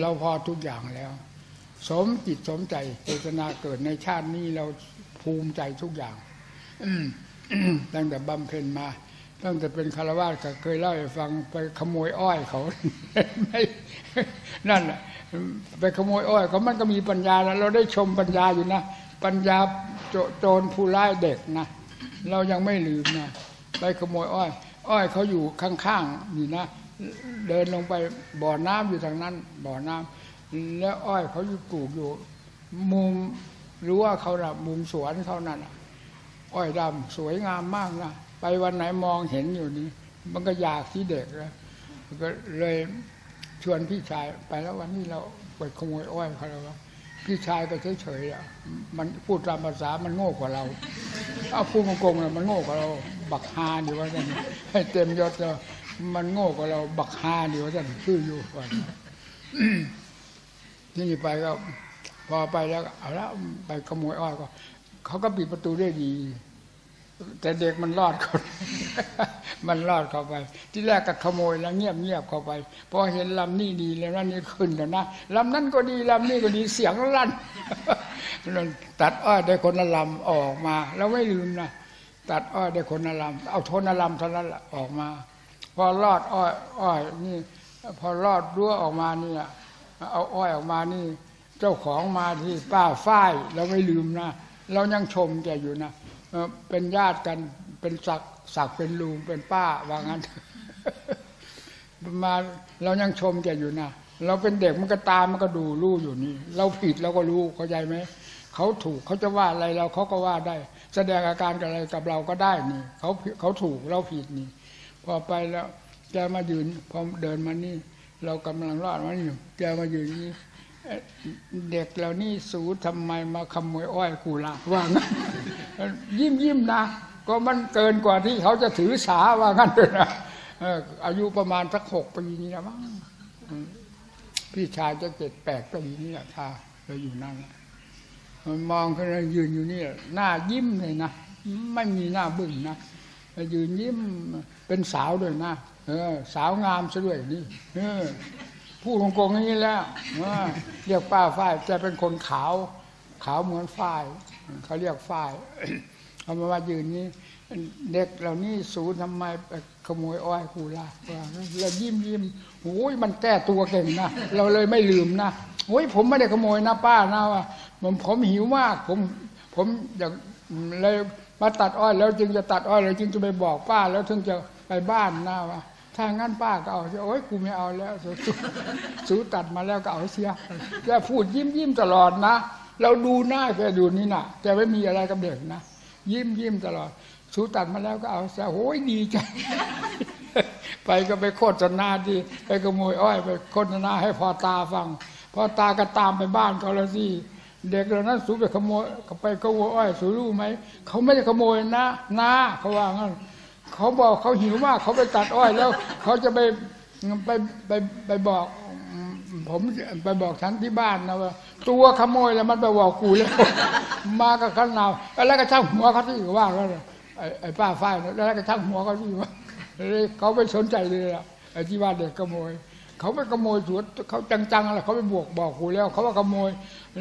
เราพอทุกอย่างแล้ว สมจิตสมใจเจตนาเกิดในชาตินี้เราภูมิใจทุกอย่างตั้งแต่บำเพ็ญมา ตั้งแต่เป็นคารวะก็เคยเล่าให้ฟังไปขโมยอ้อยเขาไม่นั่นแหละไปขโมยอ้อยเขามันก็มีปัญญาแล้วเราได้ชมปัญญาอยู่นะปัญญาโจโจรผู้ร้ายเด็กนะเรายังไม่ลืมนะไปขโมยอ้อย อ้อยเขาอยู่ข้างๆนี่นะ เดินลงไปบ่อน้ำอยู่ทางนั้น บ่อน้ำแล้วอ้อยเขาอยู่ปลูกอยู่ มุมรู้ว่าเขาละมุมสวนเขานั่นอ้อยดำสวยงามมากนะไปวันไหนมองเห็นอยู่นี้ มันก็อยากที่เด็กแล้วก็เลยชวนพี่ชายไปแล้ววันนี้เราไปขโมยอ้อยเขาแล้วพี่ชายก็เฉยๆอะมันพูดตามภาษามันโง่กว่าเรา เอาพูดโกงๆเลยมันโง่กว่าเรา บักฮาดีว่าจันให้เต็มยศเลย มันโง่กว่าเราบักฮาเดียวท่านชื่ออยู่ก่อนที่นี่ไปก็พอไปแล้วเอาแล้วไปขโมยอ้อยก็เขาก็ปิดประตูได้ดี แต่เด็กมันรอดเขามันรอดเข้าไป ที่แรกก็ขโมยแล้วเงียบเงียบเข้าไปพอเห็นลำนี่ดีแล้วนั่นนี่ขึ้นแล้วนะลำนั้นก็ดีลำนี้ก็ดีเสียงลั่นตัดอ้อยได้คนละลำออกมา แล้วไม่ลืมนะตัดอ้อยได้คนละลำเอาทนละลำเท่านั้นแหละออกมา พอรอดอ้อยอ้อยนี่ พอรอดรั้วออกมานี่เอาอ้อยออกมานี่ เจ้าของมาที่ป้าฝ้ายเราไม่ลืมนะเรายังชมแกอยู่นะเป็นญาติกันเป็นศักศักเป็นลุงเป็นป้าว่างั้นมาเรายังชมแกอยู่นะเราเป็นเด็กมันก็ตามมันก็ดูรู้อยู่นี่ เราผิดเราก็รู้เข้าใจไหมเขาถูกเขาจะว่าอะไรเราเขาก็ว่าได้ แสดงอาการกับอะไรกับเราก็ได้นี่เขาเขาถูกเราผิดนี่ อไปแล้วแกมายืนพอเดินมานี่ เรากำลังรอดมานี่แกมายืนนี่เด็กเหล่านี้สูทำไมมาขโมยอ้อยกูละว่างั้นยิ้มยิ้มนะก็มันเกินกว่าที่เขาจะถือสาว่างั้นเลยนะอายุประมาณสักหกปีนี้นะมั้งพี่ชายจะเจ็ดแปดปีนี้แหละท่าเราอยู่นั่นมันมองเขายืนอยู่นี่หน้ายิ้มเลยนะไม่มีหน้าบึ้งนะ ยืนยิ้มเป็นสาวด้วยนะเออ สาวงามซะด้วยนี่เออพูดโกงๆอย่างนี้แล้วเรียกป้าฝ้ายจะเป็นคนขาว ขาวเหมือนฝ้ายเขาเรียกฝ้ายเอามาว่ายืนนี้เด็กเหล่านี้สูทำไมขโมยอ้อยกูล่ะแล้วยิ้มยิ้มโอ้ยมันแก้ตัวเก่งนะเราเลยไม่ลืมนะโอ้ยผมไม่ได้ขโมยนะป้านะว่าผมผมหิวมาก ผมผมอยาก เลยมาตัดอ้อยแล้วจึงจะตัดอ้อยแล้วจึงจะไปบอกป้าแล้วถึงจะไปบ้านนะว่าถ้างั้นป้าก็เอาโอ้ยกูไม่เอาแล้วสูตัดมาแล้วก็เอาเสียแกพูดยิ้มยิ้มตลอดนะเราดูหน้าแกดูนี่นะแกไม่มีอะไรกับเด็กนะยิ้มยิ้มตลอดสูตัดมาแล้วก็เอาเสียโอ้ยดีใจไปก็ไปโคตรนาดีไปขโมยอ้อย ไปโคตรนาให้พอตาฟัง พอตาก็ตามไปบ้านเขาแล้วสิ เด็กเหล่านั้นสูไปขโมยไปขโมยอ้อยสูรู้ไหมเขาไม่ได้ขโมยนะนาเขาว่างั้นเขาบอกเขาหิวมากเขาไปตัดอ้อยแล้วเขาจะไปไปไปไปบอก ผมไปบอกฉันที่บ้านนะว่า ตัวขโมยแล้วมันไปบอกกูแล้ว มากับข้างนาวแล้วก็ช่างหัวเขาที่ว่าแล้วไอ้ป้าฝ้ายแล้วก็ช่างหัวเขาที่ว่าเขาไม่สนใจเลยอะไอ้ที่ว่าเด็กขโมย เขาไปขโมยสวนเขาจังๆอะไรเขาไปบวกบอกกูแล้ว เขาว่าขโมย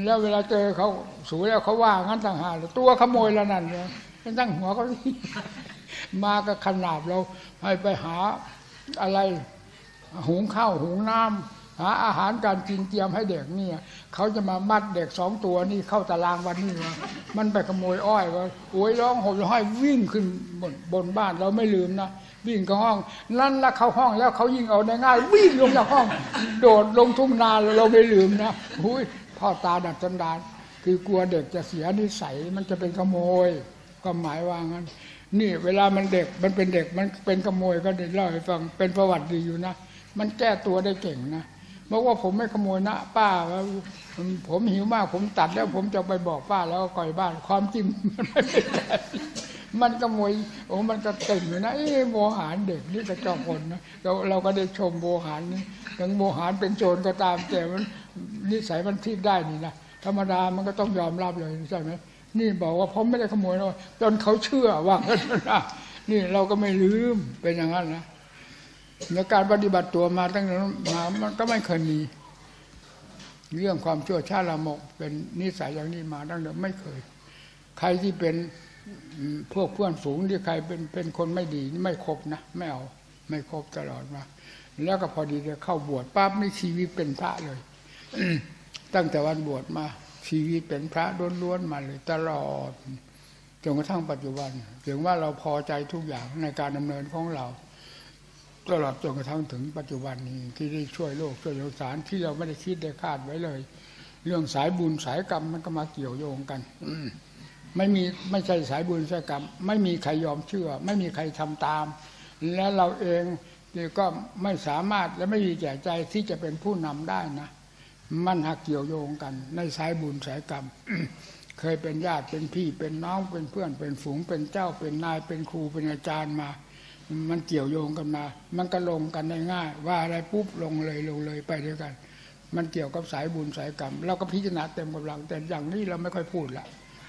แล้วเวลาเจอเขาสูแล้วเขาว่างั้นต่างหากตัวขโมยแล้วนั่นเนี่ยตั้งหัวเขาที่มาก็ขนาบเราให้ไปหาอะไรหุงข้าวหุงน้ำหาอาหารการกินเตรียมให้เด็กเนี่ยเขาจะมามัดเด็กสองตัวนี่เข้าตารางวันนี้วะมันไปขโมยอ้อยก็โวยร้องห่มร้อยวิ่งขึ้นบนบนบ้านเราไม่ลืมนะ วิ่งเข้าห้อง นั่นละเข้าห้องแล้วเขายิงเอาได้ง่าย วิ่งลงจากห้อง โดดลงทุ่งนาเราไม่ลืมนะหุยพ่อตาดัดจันดานคือกลัวเด็กจะเสียนิสัยมันจะเป็นขโมยก็หมายว่างั้น นี่เวลามันเด็กมันเป็นเด็กมันเป็นขโมยก็ได้เล่าให้ฟังเป็นประวัติดีอยู่นะมันแก้ตัวได้เก่งนะบอกว่าผมไม่ขโมยนะ ป้าว่าผมหิวมากผมตัดแล้วผมจะไปบอกป้าแล้วก่อยบ้านความจริงมันไม่เป็น มันขโมวยโอ้มันก็เก่งอยู่นะเอ้โมหารเด็กนี่จะเจ้าคนนะเราเราก็ได้ชมโมหารนี่ถึงโมหารเป็นโจรก็ตามแต่มันนิสัยมันทิพได้นี่นะธรรมดามันก็ต้องยอมรับเลยใช่ไหมนี่บอกว่าผมไม่ได้ขโมยนะจนเขาเชื่อว่านี่เราก็ไม่ลืมเป็นอย่างนั้นนะในการปฏิบัติตัวมาตั้งแต่มามันก็ไม่เคยมีเรื่องความชั่วช้าละมก เป็นนิสัยอย่างนี้มาดั้งเดิมไม่เคย ใครที่เป็น พวกเพื่อนฝูงที่ใครเป็นเป็นคนไม่ดีไม่ครบนะไม่เอาไม่ครบตลอดมาแล้วก็พอดีจะเข้าบวชปั๊บนี่ชีวิตเป็นพระเลยตั้งแต่วันบวชมา ชีวิตเป็นพระล้วนๆมาเลยตลอดจนกระทั่งปัจจุบัน ถึงว่าเราพอใจทุกอย่างในการดำเนินของเราตลอดจนกระทั่งถึงปัจจุบันนี้ที่ได้ช่วยโลกช่วยสงสารที่เราไม่ได้คิดได้คาดไว้เลย เรื่องสายบุญสายกรรมมันก็มาเกี่ยวโยงกัน อื ไม่มีไม่ใช่สายบุญสายกรรม ไม่มีใครยอมเชื่อ ไม่มีใครทำตาม และเราเองนี่ก็ไม่สามารถและไม่มีแก่ใจที่จะเป็นผู้นำได้นะ มันหักเกี่ยวโยงกัน ในสายบุญสายกรรม เคยเป็นญาติเป็นพี่เป็นน้องเป็นเพื่อนเป็นฝูงเป็นเจ้าเป็นนายเป็นครูเป็นอาจารย์มา มันเกี่ยวโยงกันมา มันก็ลงกันได้ง่าย ว่าอะไรปุ๊บลงเลยลงเลยไปด้วยกัน มันเกี่ยวกับสายบุญสายกรรมเราก็พิจารณาเต็มกำลังแต่อย่างนี้เราไม่ค่อยพูดละ